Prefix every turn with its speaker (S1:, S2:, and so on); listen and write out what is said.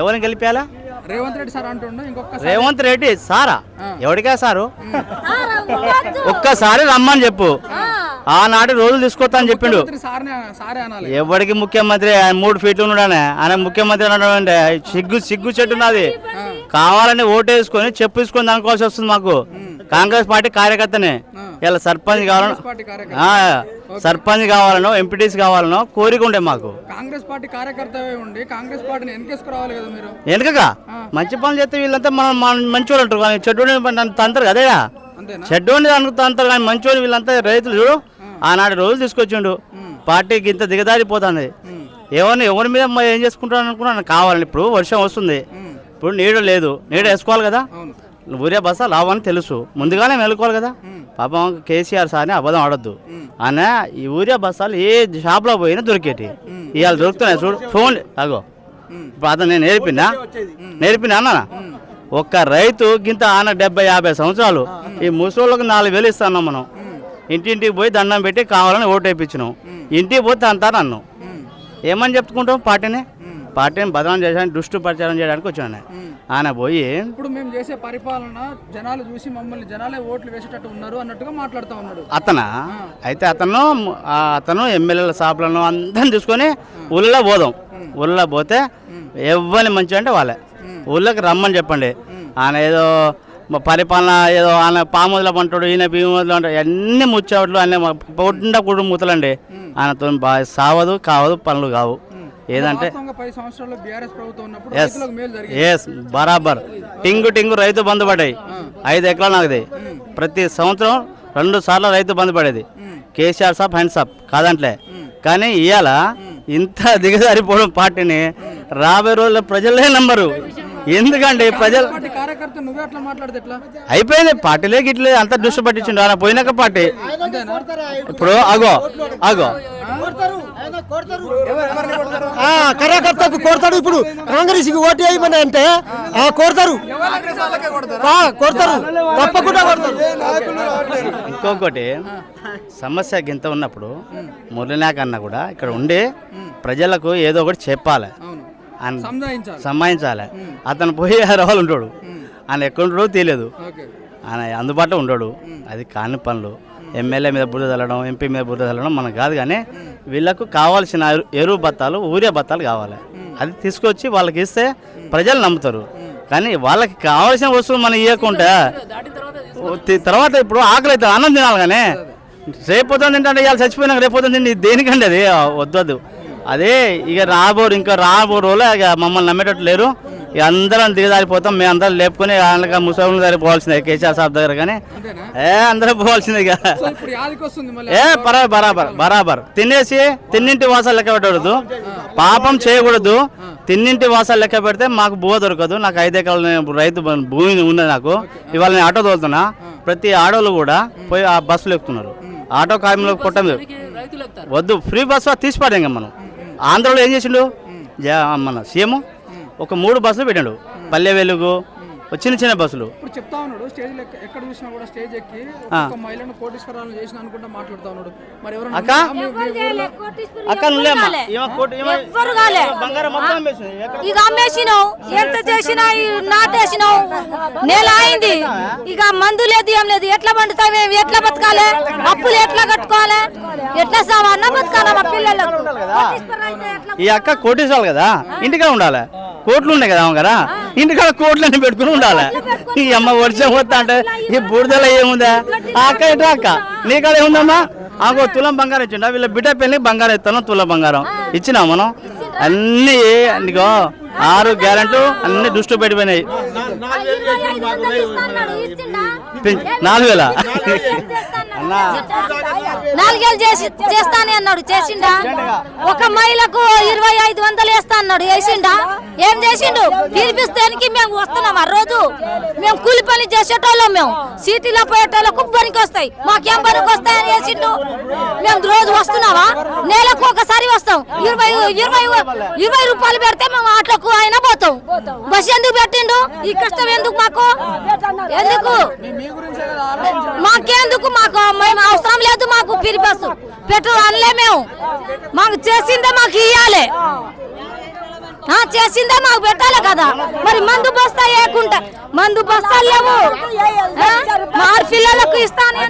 S1: ఎవరిని గెలిపాలా?
S2: రేవంత్ రెడ్డి సార్ అంటుండు ఇంకొక
S1: రేవంత్ రెడ్డి సారా? ఎవరికా సారు? ఒక్కసారి రమ్మని చెప్పు. ఆనాటి రోజులు తీసుకొస్తా అని చెప్పిండు.
S2: సార్నే సారే అనాలి.
S1: ఎవరికి ముఖ్యమంత్రి? ఆయన మూడు ఫీట్లు ఉన్నాడనే. ఆయన ముఖ్యమంత్రి అంటే సిగ్గు సిగ్గు చెట్టు ఉన్నది కావాలని ఓటేసుకొని చెప్పు తీసుకొని అనుకోవాల్సి వస్తుంది మాకు. కాంగ్రెస్ పార్టీ కార్యకర్తనే. ఇలా సర్పంచ్ కావాలనో
S2: కార్యకర్త.
S1: సర్పంచ్ కావాలనో ఎంపీటీసీ కావాలనో కోరిక ఉండే మాకు.
S2: కాంగ్రెస్ పార్టీ కార్యకర్తవే ఉండి కాంగ్రెస్ పార్టీని వెనకేసుకురావాలి కదా మీరు?
S1: ఎందుకగా మంచి పనులు చేస్తే వీళ్ళంతా మన మన మంచోళ్ళు అంటారు కానీ చెడ్డోని నన్ను తంతారు
S2: అంతేనా?
S1: చెడ్డోని అంటారు కానీ మంచోని వీళ్ళంతా రైతులు చూడు. ఆనాడు రోజులు తీసుకొచ్చిండు. పార్టీకి ఇంత దిగదారిపోతుంది ఎవరిని ఎవరి మీద ఏం చేసుకుంటాను అనుకున్నాను కావాలని. ఇప్పుడు వర్షం వస్తుంది. ఇప్పుడు నీడ లేదు. నీడ వేసుకోవాలి కదా? ఊరియా బస్సా లావని తెలుసు. ముందుగానే మెలుకోవాలి కదా. పాపం కేసీఆర్ సార్ని అబద్ధం ఆడొద్దు. ఆయన ఈ ఊరియా బస్సాలు ఏ షాప్లో పోయినా దొరికేటి ఇవాళ దొరుకుతున్నాయి చూడు. ఫోన్ అగో. ఇప్పుడు అతను నేను నేర్పినా? నేర్పినా అన్న ఒక్క రైతు గింత ఆన డెబ్బై యాభై సంవత్సరాలు. ఈ ముసలోళ్ళకి నాలుగు వేలు ఇస్తున్నాం మనం. ఇంటింటికి పోయి దండం పెట్టి కావాలని ఓటు వేయించినాం. ఇంటికి పోతే అంతా నన్ను. ఏమని చెప్పుకుంటాం పార్టీని? పార్టీని బదనాం చేయడానికి దుష్టు ప్రచారం చేయడానికి వచ్చాను. ఆయన పోయి
S2: ఇప్పుడు మేము చేసే పరిపాలన జనాలు చూసి మమ్మల్ని జనాలే ఓట్లు వేసేటట్టు ఉన్నారు అన్నట్టుగా మాట్లాడుతూ ఉన్నాడు.
S1: అతన? అయితే అతను అతను ఎమ్మెల్యేల షాపులను అందరిని తీసుకొని ఊళ్ళో పోదాం. ఊళ్ళో పోతే ఎవరిని మంచి అంటే వాళ్ళే. ఊళ్ళోకి రమ్మని చెప్పండి. ఆయన ఏదో పరిపాలన ఏదో ఆయన పాముదల పంటాడు ఈయన భీముదలు అంటాడు అన్ని ముచ్చావట్లు అన్నీ పొట్టిండ కుడు ముతలండి. ఆయనతో బాగా సావదు కావదు పనులు కావు. ఏదంటే ఎస్ ఎస్ బరాబర్. టింగు టింగు రైతు బంధు పడ్డాయి ఐదు ఎకరాలు నాకుది. ప్రతి సంవత్సరం రెండు సార్లు రైతు బంధు పడేది కేసీఆర్ సాబ్ హ్యాండ్ సాబ్ కాదంట్లే. కానీ ఇవాళ ఇంత దిగజారిపోవడం పార్టీని రాబోయే రోజుల్లో ప్రజలే నంబరు. ఎందుకంటే ప్రజలు
S2: పార్టీ కార్యకర్త నువ్వే అట్లా మాట్లాడితే ఎట్లా?
S1: అయిపోయింది పార్టీలే గిట్లే అంత దృష్టి పట్టించిండు ఆయన పోయినాక పార్టీ. ఇప్పుడు అగో అగో.
S3: ఆ కార్యకర్తకు కొడతాడు ఇప్పుడు. కాంగ్రెస్కి ఓటు వేయమని అంటే ఆ కొడతారు. తప్పకుండా కొడతారు.
S1: ఇంకొకటి సమస్య గింత ఉన్నప్పుడు మురళీనాయక్ అన్న కూడా ఇక్కడ ఉండి ప్రజలకు ఏదో ఒకటి చెప్పాలి. ఆయన సంపాదించాలి అతను పోయి హైదరాబాద్ ఉంటాడు. ఆయన ఎక్కడ ఉంటాడో తెలియదు. ఆయన అందుబాటులో ఉండడు. అది కాని పనులు. ఎమ్మెల్యే మీద బురద చల్లడం ఎంపీ మీద బురద చల్లడం మనకు కాదు కానీ వీళ్ళకు కావాల్సిన ఎరు- ఎరువు బత్తాలు ఊరియా బత్తాలు కావాలి. అది తీసుకొచ్చి వాళ్ళకి ఇస్తే ప్రజలు నమ్ముతారు. కానీ వాళ్ళకి కావాల్సిన వస్తువులు మనం ఇవ్వకుండా తర్వాత ఇప్పుడు ఆకలి అవుతుంది అన్నం తినాలి కానీ రేపు పొద్దున్న తింటే ఇవాళ చచ్చిపోయినాక రేపు పొద్దున్న తిండి దేనికండి అది? వద్దొద్దు. అదే ఇక రాబోరు ఇంకా రాబో రోజులు ఇక మమ్మల్ని నమ్మేటట్టు లేరు. ఇక అందరం దిగదారిపోతాం మేము అందరం లేపుకొని వాళ్ళకి ముసలి దగ్గర పోవాల్సిందే కేసీఆర్ సాబ్ దగ్గర కానీ. ఏ అందరూ పోవాల్సిందే ఇక. ఏ పరా బరాబర్ బరాబర్. తినేసి తిన్నింటి వాసాలు లెక్క పెట్టకూడదు. పాపం చేయకూడదు. తిన్నింటి వాసాలు లెక్క పెడితే మాకు భూ దొరకదు. నాకు ఐదు ఎకరాలు రైతు భూమి ఉన్నది నాకు. ఇవాళ నేను ఆటో తోలుతున్నా. ప్రతి ఆటోలు కూడా పోయి ఆ బస్సులు ఎక్కుతున్నారు. ఆటో కార్మికులు కొట్టం వద్దు ఫ్రీ బస్సు తీసి పడాం మనం. ఆంధ్రలో ఏం చేసిండు? మన సీఎం ఒక మూడు బస్సులు పెట్టాడు. పల్లె వెలుగు చిన్న చిన్న బస్సులు.
S2: ఇప్పుడు చెప్తా ఉన్నాడు స్టేజ్ ఎక్కడ చూసినా కూడా స్టేజ్ ఎక్కి ఒక మహిళను కోటీశ్వరాలను చేసిన అనుకుంటా మాట్లాడుతా ఉన్నాడు. మరి ఎవరైనా
S1: అక్క? అక్క
S4: ఇక అమ్మేసినావు ఎంత చేసినా? ఈ నాటేసినావు నెల అయింది. ఇక మందు లేదు ఏం లేదు. ఎట్లా పండుతావు ఎట్లా బతకాలి? అప్పులు ఎట్లా కట్టుకోవాలి? ఎట్లా సావన్నా బతకాలి మా పిల్లలకు?
S1: ఈ అక్క కోటేశ్వరాలు కదా? ఇంటికాడ ఉండాలి. కోట్లు ఉన్నాయి కదా ఆమె కదా ఇంటికాడ కోట్లన్నీ పెట్టుకుని ఉండాలి. ఈ అమ్మ వర్షం వస్తా అంటే ఈ బురదలో ఏముందా? ఆ అక్క ఎట్లా అక్క నీ కాడ ఏముందమ్మా? ఆమె ఒక తులం బంగారం ఇచ్చిండ? వీళ్ళ బిడ్డ పెళ్ళి బంగారం ఇస్తాను తులం బంగారం. ఇచ్చినా మనం? అన్ని నీకో ఆరు గ్యారెంట్లు అన్ని దృష్టి పెట్టిపోయినాయి. నాలుగు వేల?
S4: నాలుగేళ్ళు చేసి చేస్తానే అన్నాడు. చేసిండా? ఒక మహిళకు ఇరవై ఐదు వందలు వేస్తా అన్నాడు. వేసిండా? ఏం చేసిండు? పిలిపిస్తానికి మేము వస్తున్నాం ఆ రోజు. మేము కూలి పని చేసేటోళ్ళం మేము. సిటీలో పోయేటోళ్ళకు పనికి వస్తాయి. మాకేం పనికి వస్తాయని వేసిండు. మేము రోజు వస్తున్నావా నెలకు ఒకసారి వస్తాం. ఇరవై ఇరవై ఇరవై రూపాయలు పెడితే మేము ఆటోకు అయినా పోతాం. బస్ ఎందుకు పెట్టిండు? ఈ కష్టం ఎందుకు మాకు? ఎందుకు మాకెందుకు మాకు మేము అవసరం లేదు మాకు పిరి బస్సు పెట్రోల్ అనలే మేము మాకు చేసిందే మాకు ఇయ్యాలి ఆ, చేసిందే మాకు పెట్టాలి కదా మరి మందు బస్తా వేయకుండా మందు బస్తాలు లేవు? మా పిల్లలకు ఇస్తాను